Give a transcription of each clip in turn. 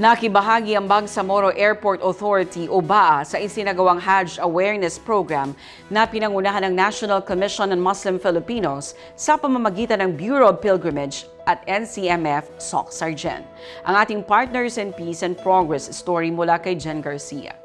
Nakibahagi ang Bangsamoro Airport Authority o BAA sa isinagawang Hajj Awareness Program na pinangunahan ng National Commission on Muslim Filipinos sa pamamagitan ng Bureau of Pilgrimage at NCMF SOC Sargent. Ang ating Partners in Peace and Progress story mula kay Jen Garcia.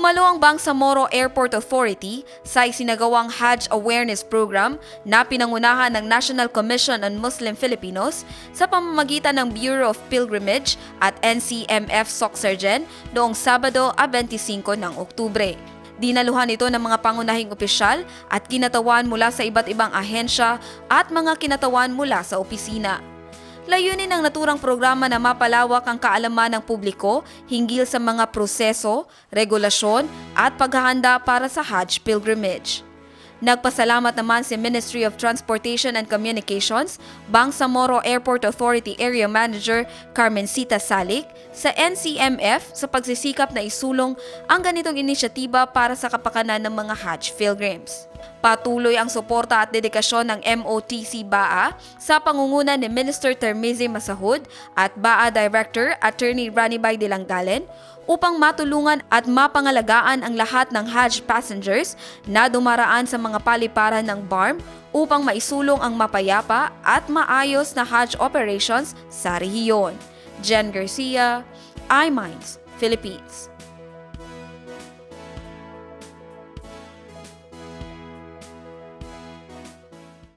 Dumalo ang Bangsamoro Airport Authority sa isinagawang Hajj Awareness Program na pinangunahan ng National Commission on Muslim Filipinos sa pamamagitan ng Bureau of Pilgrimage at NCMF SOCSERGEN noong Sabado, a 25 ng Oktubre. Dinaluhan ito ng mga pangunahing opisyal at kinatawan mula sa iba't ibang ahensya at mga kinatawan mula sa opisina. Layunin ng naturang programa na mapalawak ang kaalaman ng publiko hinggil sa mga proseso, regulasyon at paghahanda para sa Hajj pilgrimage. Nagpasalamat naman si Ministry of Transportation and Communications, Bangsamoro Airport Authority Area Manager Carmencita Salik sa NCMF sa pagsisikap na isulong ang ganitong inisyatiba para sa kapakanan ng mga Hajj pilgrims. Patuloy ang suporta at dedikasyon ng MOTC BAA sa pangunguna ni Minister Termizi Masahud at BAA Director Attorney Ranibay Dilangdalen upang matulungan at mapangalagaan ang lahat ng Hajj passengers na dumaraan sa mga paliparan ng BARM upang maisulong ang mapayapa at maayos na Hajj operations sa rehiyon. Jen Garcia, iMinds, Philippines.